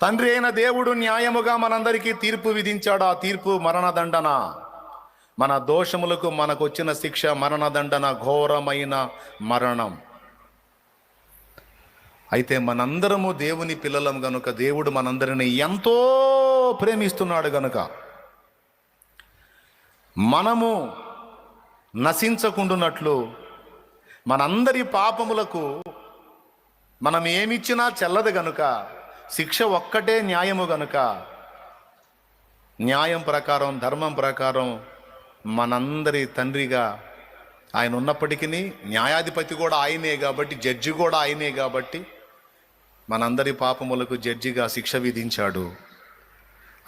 తండ్రి అయిన దేవుడు న్యాయముగా మనందరికీ తీర్పు విధించాడు? ఆ తీర్పు మరణదండన? మన దోషములకు మనకొచ్చిన శిక్ష మరణదండన ఘోరమైన మరణం. అయితే మనందరము దేవుని పిల్లలం గనుక దేవుడు మనందరిని ఎంతో ప్రేమిస్తున్నాడు గనుక మనము నశించకుండునట్లు మనందరి పాపములకు మనం ఏమిచ్చినా చెల్లదు గనుక శిక్ష ఒక్కటే న్యాయము గనుక న్యాయం ప్రకారం ధర్మం ప్రకారం మనందరి తండ్రిగా ఆయన ఉన్నప్పటికీ న్యాయాధిపతి కూడా ఆయనే కాబట్టి జడ్జి కూడా ఆయనే కాబట్టి మనందరి పాపములకు జడ్జిగా శిక్ష విధించాడు.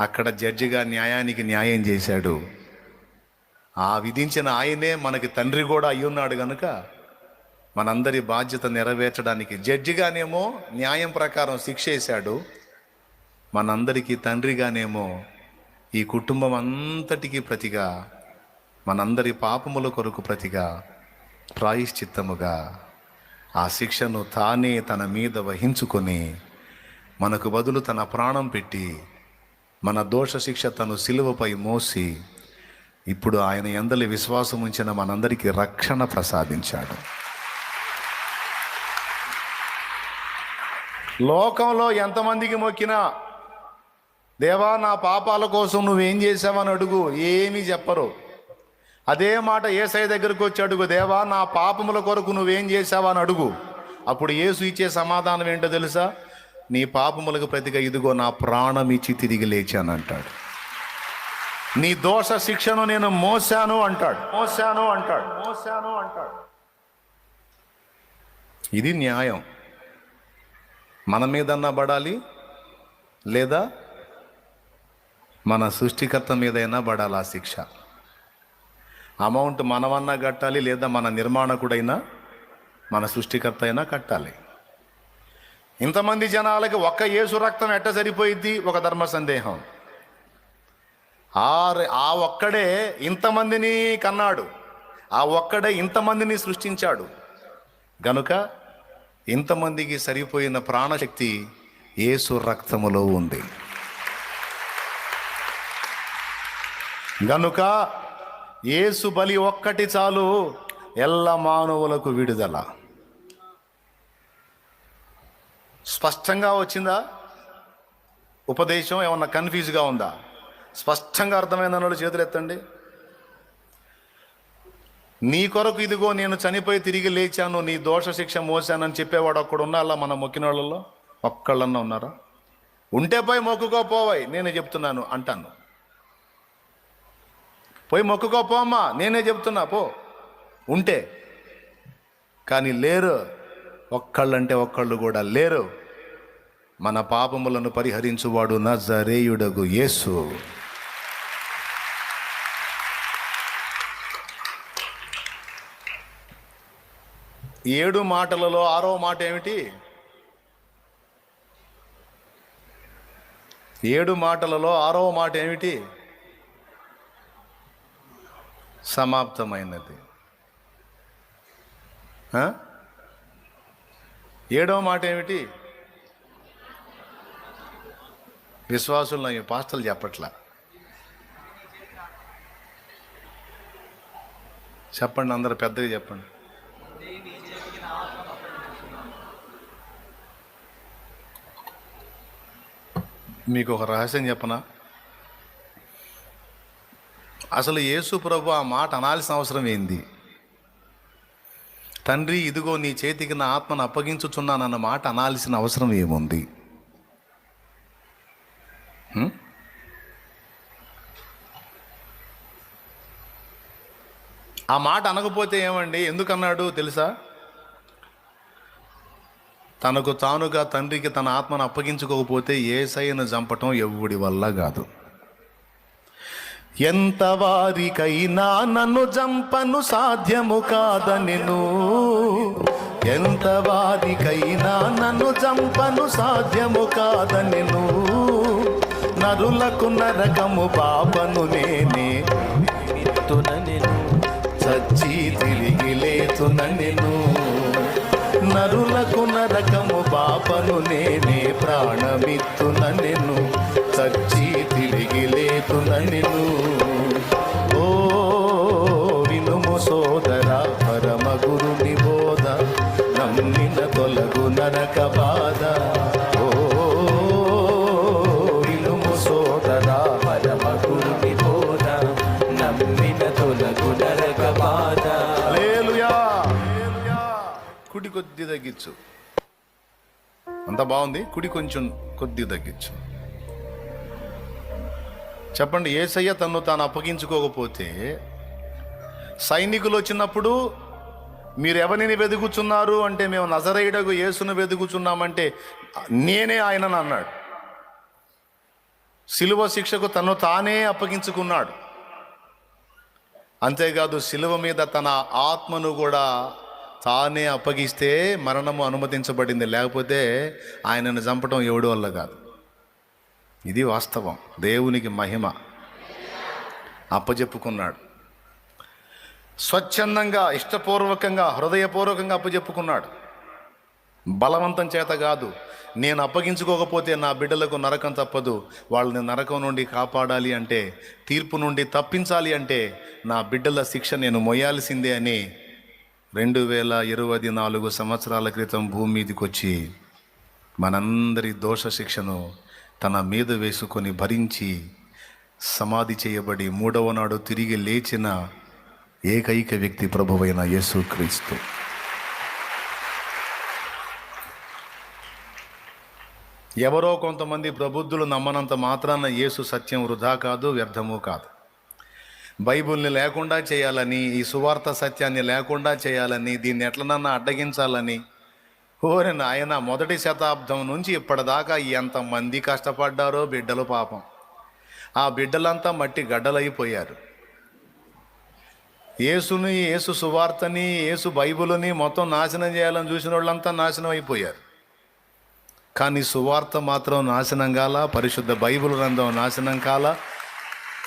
అక్కడ జడ్జిగా న్యాయానికి న్యాయం చేశాడు. ఆ విధించిన ఆయనే మనకి తండ్రి కూడా అయి ఉన్నాడు కనుక మనందరి బాధ్యత నెరవేర్చడానికి. జడ్జిగానేమో న్యాయం ప్రకారం శిక్ష వేశాడు. మనందరికీ తండ్రిగానేమో ఈ కుటుంబం అంతటికీ ప్రతిగా మనందరి పాపముల కొరకు ప్రతిగా ప్రాయశ్చిత్తముగా ఆ శిక్షను తానే తన మీద వహించుకొని మనకు బదులు తన ప్రాణం పెట్టి మన దోష శిక్ష తను సిలువపై మోసి ఇప్పుడు ఆయన ఎందలి విశ్వాసం ఉంచిన మనందరికీ రక్షణ ప్రసాదించాడు. లోకంలో ఎంతమందికి మొక్కినా దేవా నా పాపాల కోసం నువ్వేం చేసావని అడుగు ఏమీ చెప్పరు. అదే మాట ఏసై దగ్గరకు వచ్చి అడుగు దేవా నా పాపముల కొరకు నువ్వేం చేసావని అడుగు. అప్పుడు యేసు ఇచ్చే సమాధానం ఏంటో తెలుసా? నీ పాపములకు ప్రతిగా ఇదిగో నా ప్రాణం ఇచ్చి తిరిగి లేచాను అంటాడు. నీ దోష శిక్షను నేను మోసాను అంటాడు. మోసాను అంటాడు. మోసాను అంటాడు. ఇది న్యాయం. మన మీదన్నా పడాలి లేదా మన సృష్టికర్త మీదైనా పడాలి ఆ శిక్ష? అమౌంట్ మనమన్నా కట్టాలి లేదా మన నిర్మాణకుడైనా మన సృష్టికర్త అయినా కట్టాలి. ఇంతమంది జనాలకి ఒక్క యేసు రక్తం ఎట్ట సరిపోయిద్ది? ఒక ధర్మ సందేహం. ఆ ఆ ఒక్కడే ఇంతమందిని కన్నాడు. ఆ ఒక్కడే ఇంతమందిని సృష్టించాడు. గనుక ఇంతమందికి సరిపోయిన ప్రాణశక్తి ఏసు రక్తములో ఉంది. గనుక ఏసు బలి ఒక్కటి చాలు ఎల్ల మానవులకు విడుదల. స్పష్టంగా వచ్చిందా? ఉపదేశం ఏమన్నా కన్ఫ్యూజ్గా ఉందా? స్పష్టంగా అర్థమైన వాళ్ళు చేతులు ఎత్తండి. నీ కొరకు ఇదిగో నేను చనిపోయి తిరిగి లేచాను నీ దోష శిక్ష మోసానని చెప్పేవాడు ఒక్కడు ఉన్నా అలా మన మొక్కిన వాళ్ళలో ఒక్కళ్ళన్నా ఉన్నారా? ఉంటే పోయి మొక్కుకోపోవాయి నేనే చెప్తున్నాను అంటాను. పోయి మొక్కుకోపోమ్మా నేనే చెప్తున్నా పో. ఉంటే. కానీ లేరు ఒక్కళ్ళంటే ఒక్కళ్ళు కూడా లేరు. మన పాపములను పరిహరించువాడు నజరేయుడగు యేసు. ఏడు మాటలలో ఆరో మాట ఏమిటి? ఏడు మాటలలో ఆరో మాట ఏమిటి? సమాప్తమైనది. ఏడో ఏడవ మాట ఏమిటి? విశ్వాసులు ఈ పాస్తలు చెప్పట్లా. చెప్పండి అందరు పెద్దగా చెప్పండి. మీకు ఒక రహస్యం చెప్పనా? అసలు యేసు ప్రభు ఆ మాట అనాల్సిన అవసరం ఏంది? తండ్రి ఇదిగో నీ చేతికి నా ఆత్మను అప్పగించుచున్నానన్న మాట అనాల్సిన అవసరం ఏముంది? ఆ మాట అనకపోతే ఏమండి? ఎందుకన్నాడు తెలుసా? తనకు తానుగా తండ్రికి తన ఆత్మను అప్పగించుకోకపోతే ఏ సైను చంపటం ఎవ్వుడి వల్ల కాదు. ఎంత వారికైనా నన్ను జంపను సాధ్యము కాదనెను ఎంత వారికైనా నన్ను జంపను సాధ్యము కాదనెను నరులకు నరకము పాపను నేనే తుననెను చచ్చి తిరిగి లేతునెను నరులకు నరకము పాపను నేనే ప్రాణమిత్తున నేను. కొద్దిగా తగ్గించు. అంత బాగుంది. కుడి కొంచెం కొద్దిగా తగ్గించు. చెప్పండి ఏసయ్య తను తాను అప్పగించుకోకపోతే సైనికులు వచ్చినప్పుడు మీరు ఎవరిని వెతుకుచున్నారు అంటే మేము నజరేయుడకు యేసును వెతుకుచున్నామంటే నేనే ఆయనను అన్నాడు. శిలువ శిక్షకు తను తానే అప్పగించుకున్నాడు. అంతేకాదు శిలువ మీద తన ఆత్మను కూడా తానే అప్పగిస్తే మరణము అనుమతించబడింది. లేకపోతే ఆయనను చంపటం ఎవడి వల్ల కాదు. ఇది వాస్తవం. దేవునికి మహిమ. అప్పజెప్పుకున్నాడు. స్వచ్ఛందంగా ఇష్టపూర్వకంగా హృదయపూర్వకంగా అప్పజెప్పుకున్నాడు. బలవంతం చేత కాదు. నేను అప్పగించుకోకపోతే నా బిడ్డలకు నరకం తప్పదు. వాళ్ళని నరకం నుండి కాపాడాలి అంటే తీర్పు నుండి తప్పించాలి అంటే నా బిడ్డల శిక్ష నేను మొయ్యాల్సిందే అని రెండు వేల ఇరవై నాలుగు సంవత్సరాల క్రితం భూమి మీదకి వచ్చి మనందరి దోష శిక్షను తన మీద వేసుకొని భరించి సమాధి చేయబడి మూడవ నాడు తిరిగి లేచిన ఏకైక వ్యక్తి ప్రభువైన యేసుక్రీస్తు. ఎవరో కొంతమంది ప్రబుద్ధులు నమ్మనంత మాత్రాన యేసు సత్యం వృధా కాదు వ్యర్థము కాదు. బైబిల్ని లేకుండా చేయాలని ఈ సువార్త సత్యాన్ని లేకుండా చేయాలని దీన్ని ఎట్లనన్నా అడ్డగించాలని. ఓరి నాయన మొదటి శతాబ్దం నుంచి ఇప్పటిదాకా ఎంతమంది కష్టపడ్డారో బిడ్డలు పాపం. ఆ బిడ్డలంతా మట్టి గడ్డలైపోయారు. యేసుని యేసు సువార్తని యేసు బైబిల్ని మొత్తం నాశనం చేయాలని చూసిన వాళ్ళంతా నాశనం అయిపోయారు కానీ సువార్త మాత్రం నాశనం కాల పరిశుద్ధ బైబిల్ గ్రంథం నాశనం కాల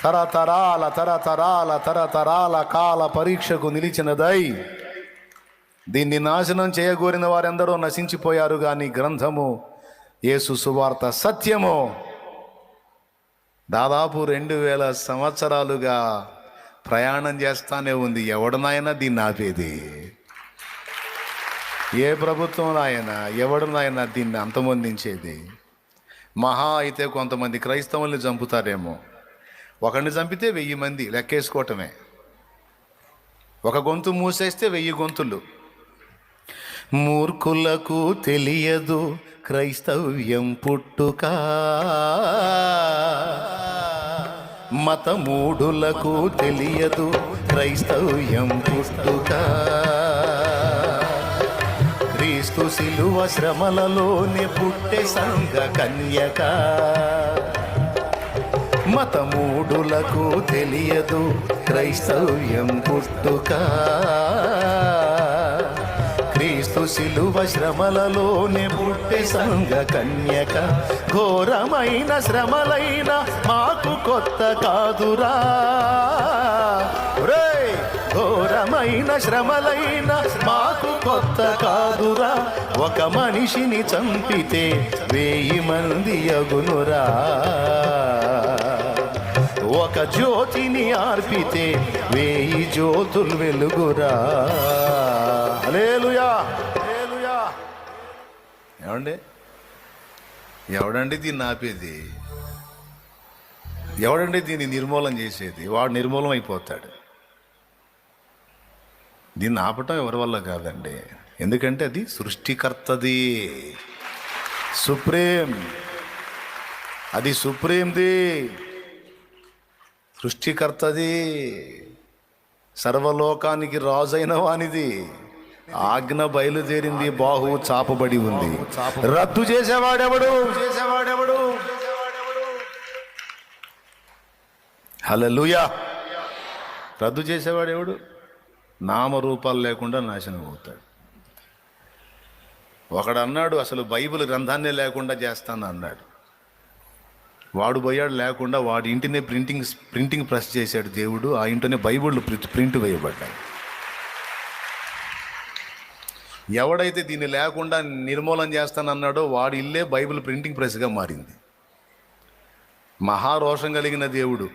తరతరాల తరతరాల తరతరాల కాల పరీక్షకు నిలిచినదై దీన్ని నాశనం చేయగోరిన వారెందరో నశించిపోయారు కానీ గ్రంథము యేసు సువార్త సత్యము. దాదాపు రెండు వేల సంవత్సరాలుగా ప్రయాణం చేస్తానే ఉంది. ఎవడనైనా దీన్ని ఆపేది? ఏ ప్రభుత్వం నాయన ఎవడు దీన్ని అంతమొందించేది? మహా అయితే కొంతమంది క్రైస్తవుల్ని చంపుతారేమో. ఒకరిని చంపితే వెయ్యి మంది లెక్కేసుకోవటమే. ఒక గొంతు మూసేస్తే వెయ్యి గొంతులు. మూర్ఖులకు తెలియదు క్రైస్తవ్యం పుట్టుక. మతమూఢులకు తెలియదు క్రైస్తవ్యం పుట్టుక. క్రీస్తు శిలువ శ్రమలలోనే పుట్టే సంఘ కన్యక. మతమూఢులకు తెలియదు క్రైస్తవ్యం పుట్టుక. క్రీస్తు శిలువ శ్రమలలోనే పుట్టే సంఘ కన్యక. ఘోరమైన శ్రమలైన మాకు కొత్త కాదురా. ఒరేయ్! ఘోరమైన శ్రమలైన మాకు కొత్త కాదురా. ఒక మనిషిని చంపితే వెయ్యి మంది అగునురా. ఒక జ్యోతిని ఆర్పితే వేయి జ్యోతులు వెలుగురా. హల్లెలూయా. హల్లెలూయా. ఏమండి? ఎవడండి దీన్ని ఆపేది? ఎవడండి దీన్ని నిర్మూలన చేసేది? వాడు నిర్మూలం అయిపోతాడు. దీన్ని ఆపటం ఎవరి వల్ల కాదండి? ఎందుకంటే అది సృష్టికర్తది. సుప్రీం. అది సుప్రీంది. సృష్టికర్తది సర్వలోకానికి రాజైన వానిది. ఆజ్ఞ బయలుదేరింది బాహు చాపబడి ఉంది. రద్దు చేసేవాడెవడు? చేసేవాడెవడు లూయా రద్దు చేసేవాడెవడు? నామరూపాలు లేకుండా నాశనం అవుతాడు. ఒకడన్నాడు అసలు బైబిల్ గ్రంథాన్నే లేకుండా చేస్తాను అన్నాడు వాడు పోయాడు లేకుండా వాడి ఇంటినే ప్రింటింగ్ ప్రింటింగ్ ప్రెస్ చేశాడు దేవుడు. ఆ ఇంటినే బైబిళ్ళు ప్రింట్ ప్రింట్ వేయబడ్డాయి ఎవడైతే దీన్ని లేకుండా నిర్మూలన చేస్తానన్నాడో వాడి ఇల్లే బైబిల్ ప్రింటింగ్ ప్రెస్గా మారింది. మహారోషం కలిగిన దేవుడు.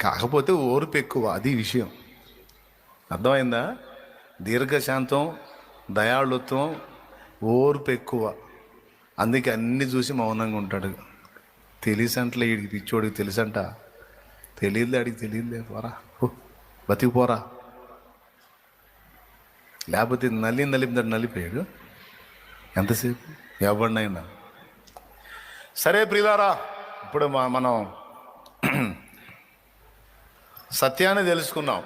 కాకపోతే ఓర్పు ఎక్కువ అది విషయం. అర్థమైందా? దీర్ఘశాంతం దయాళుత్వం ఓర్పు ఎక్కువ. అందుకే అన్ని చూసి మౌనంగా ఉంటాడు. తెలిసంటలే వీడికి పిచ్చోడికి తెలుసంట. తెలియదులే అడిగి తెలియదులే. పోరా. బతికిపోరా. లేకపోతే నల్లి నలిపిదాడు నలిపోయాడు. ఎంతసేపు? ఎవరినైనా. సరే ప్రియులారా ఇప్పుడు మా- మనం సత్యాన్ని తెలుసుకున్నాం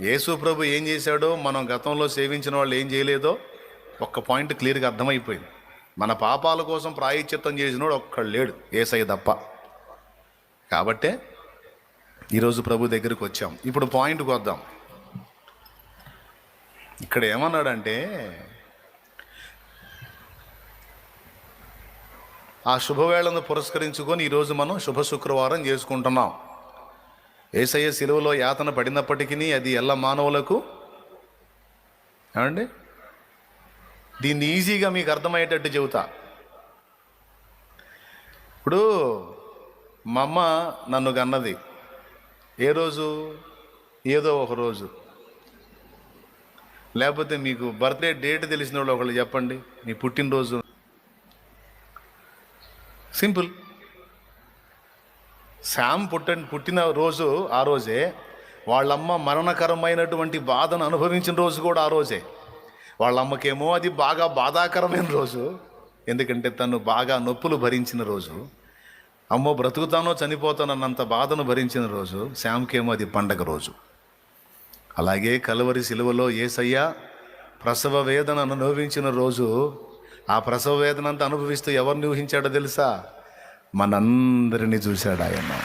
యేసు ప్రభు ఏం చేశాడో మనం గతంలో సేవించిన వాళ్ళు ఏం చేయలేదో ఒక్క పాయింట్ క్లియర్గా అర్థమైపోయింది. మన పాపాల కోసం ప్రాయశ్చిత్తం చేసినోడు ఒక్కడు లేడు ఏసయ్య తప్ప. కాబట్టే ఈరోజు ప్రభు దగ్గరికి వచ్చాం. ఇప్పుడు పాయింట్కి వద్దాం. ఇక్కడ ఏమన్నాడంటే ఆ శుభవేళను పురస్కరించుకొని ఈరోజు మనం శుభ శుక్రవారం చేసుకుంటున్నాం. ఏసయ్య సిలువలో యాతన పడినప్పటికీ అది ఎల్ల మానవులకు ఏమండి? దీన్ని ఈజీగా మీకు అర్థమయ్యేటట్టు చెబుతా. ఇప్పుడు మా అమ్మ నన్ను కన్నది. ఏ రోజు? ఏదో ఒక రోజు. లేకపోతే మీకు బర్త్డే డేట్ తెలిసిన వాళ్ళు ఒకళ్ళు చెప్పండి. మీ పుట్టినరోజు. సింపుల్. శామ్ పుట్ట పుట్టిన రోజు ఆ రోజే. వాళ్ళమ్మ మరణకరమైనటువంటి బాధను అనుభవించిన రోజు కూడా ఆ రోజే. వాళ్ళ అమ్మకేమో అది బాగా బాధాకరమైన రోజు. ఎందుకంటే తను బాగా నొప్పులు భరించిన రోజు. అమ్మో బ్రతుకుతానో చనిపోతానన్నంత బాధను భరించిన రోజు. శామ్కేమో అది పండగ రోజు. అలాగే కలువరి సిలువలో ఏసయ్య ప్రసవ వేదనను అనుభవించిన రోజు. ఆ ప్రసవ వేదన అంతా అనుభవిస్తూ ఎవరిని ఊహించాడో తెలుసా? మనందరినీ చూశాడు ఆయన.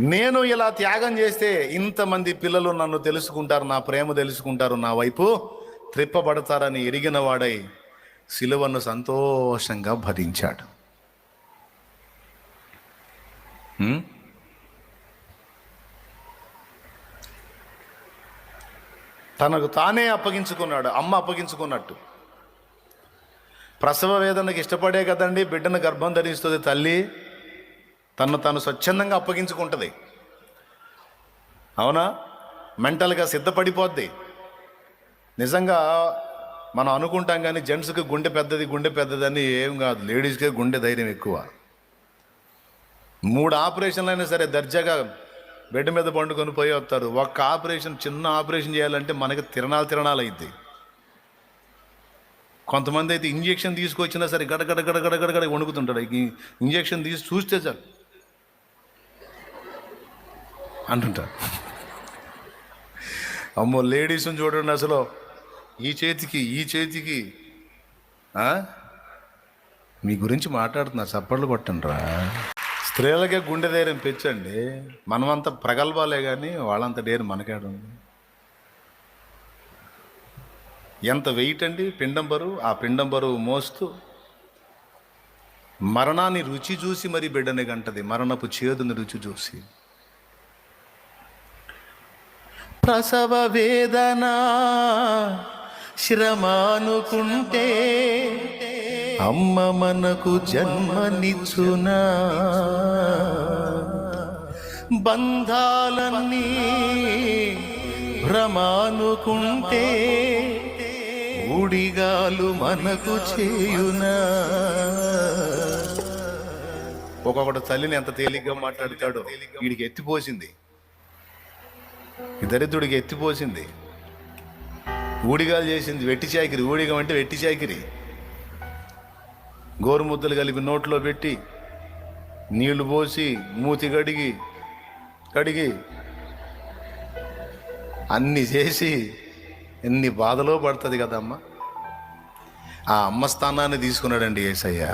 నేను ఇలా త్యాగం చేస్తే ఇంతమంది పిల్లలు నన్ను తెలుసుకుంటారు నా ప్రేమ తెలుసుకుంటారు నా వైపు త్రిప్పబడతారని ఎరిగిన వాడై సిలువను సంతోషంగా భరించాడు. తనకు తానే అప్పగించుకున్నాడు అమ్మ అప్పగించుకున్నట్టు. ప్రసవ వేదనకు ఇష్టపడే కదండి బిడ్డను గర్భం ధరిస్తుంది తల్లి. తను తను స్వచ్ఛందంగా అప్పగించుకుంటుంది. అవునా? మెంటల్గా సిద్ధపడిపోద్ది. నిజంగా మనం అనుకుంటాం కానీ జెంట్స్కి గుండె పెద్దది గుండె పెద్దదని ఏం కాదు. లేడీస్కే గుండె ధైర్యం ఎక్కువ. మూడు ఆపరేషన్లు అయినా సరే దర్జాగా బెడ్ మీద పండుకొని పోయి వస్తారు. ఒక్క ఆపరేషన్ చిన్న ఆపరేషన్ చేయాలంటే మనకి తిరణాలు తిరణాలు అయింది కొంతమంది అయితే ఇంజెక్షన్ తీసుకొచ్చినా సరే గడగడ గడగడ గడగడ వణుకుతుంటాడు ఈ ఇంజెక్షన్ తీసి చూస్తే చాలు. అంటుంటారు. అమ్మో లేడీస్ని చూడండి అసలు. ఈ చేతికి ఈ చేతికి. మీ గురించి మాట్లాడుతున్నా చప్పట్లు కొట్టండి రా స్త్రీలకే గుండె ధైర్యం పెంచండి. మనమంతా ప్రగల్భాలే కానీ వాళ్ళంత డేరు మనకేడుంది ఎంత వెయిట్ అండి? పిండం బరువు. ఆ పిండం బరువు మోస్తూ మరణాన్ని రుచి చూసి మరి బిడ్డని గంటది. మరణపు చేదుని రుచి చూసి. ప్రసవ వేదన శ్రమానుకుంటే అమ్మ మనకు జన్మనిచ్చునా. బంధాలన్నీ భ్రమానుకుంటే ఊడిగాలు మనకు చేయునా. ఒక్కొక్కటి తల్లిని ఎంత తేలిగ్గా మాట్లాడతాడో వీడికి ఎత్తిపోసింది. దరిద్రుడికి ఎత్తిపోసింది. ఊడిగాలు చేసింది వెట్టి చాకిరి ఊడిగం అంటే వెట్టి చాకిరి. గోరుముద్దలు కలిపి నోట్లో పెట్టి నీళ్ళు పోసి మూతి కడిగి కడిగి అన్ని చేసి ఎన్ని బాధలో పడుతుంది కదమ్మా. ఆ అమ్మ స్థానాన్ని తీసుకున్నాడండి ఏసయ్య